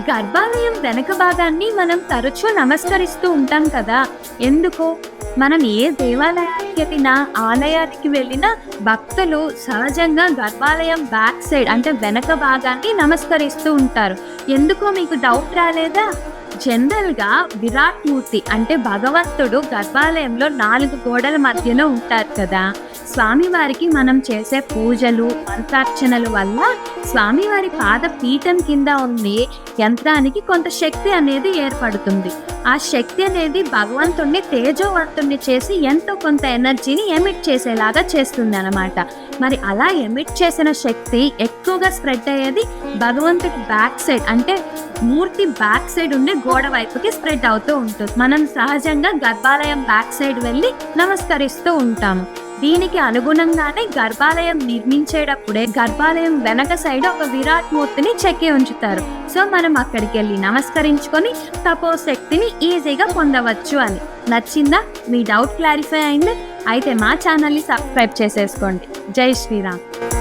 గర్భాలయం వెనక భాగాన్ని మనం తరచూ నమస్కరిస్తూ ఉంటాం కదా. ఎందుకు? మనం ఏ దేవాలయానికి వెళ్ళినా ఆలయానికి వెళ్ళినా భక్తులు సహజంగా గర్భాలయం బ్యాక్ సైడ్ అంటే వెనక భాగాన్ని నమస్కరిస్తూ ఉంటారు. ఎందుకో మీకు డౌట్ రాలేదా? జనరల్గా విరాట్ మూర్తి అంటే భగవంతుడు గర్భాలయంలో నాలుగు గోడల మధ్యలో ఉంటారు కదా. స్వామివారికి మనం చేసే పూజలు మంత్రార్చనల వల్ల స్వామివారి పాద పీఠం కింద ఉండే యంత్రానికి కొంత శక్తి అనేది ఏర్పడుతుంది. ఆ శక్తి అనేది భగవంతుణ్ణి తేజోవంతుణ్ణి చేసి ఎంతో కొంత ఎనర్జీని ఎమిట్ చేసేలాగా చేస్తుంది అనమాట మరి అలా ఎమిట్ చేసిన శక్తి ఎక్కువగా స్ప్రెడ్ అయ్యేది భగవంతుడి బ్యాక్ సైడ్ అంటే మూర్తి బ్యాక్ సైడ్ ఉండే గోడ వైపుకి స్ప్రెడ్ అవుతూ ఉంటుంది. మనం సహజంగా గర్భాలయం బ్యాక్ సైడ్ వెళ్ళి నమస్కరిస్తూ ఉంటాము. దీనికి అనుగుణంగానే గర్భాలయం నిర్మించేటప్పుడే గర్భాలయం వెనక సైడ్ ఒక విరాట్ మూర్తిని చెక్కి ఉంచుతారు. సో మనం అక్కడికి వెళ్ళి నమస్కరించుకొని తపోశక్తిని ఈజీగా పొందవచ్చు అని. నచ్చిందా? మీ డౌట్ క్లారిఫై అయింది? అయితే మా ఛానల్ని సబ్స్క్రైబ్ చేసేసుకోండి. జై శ్రీరామ్.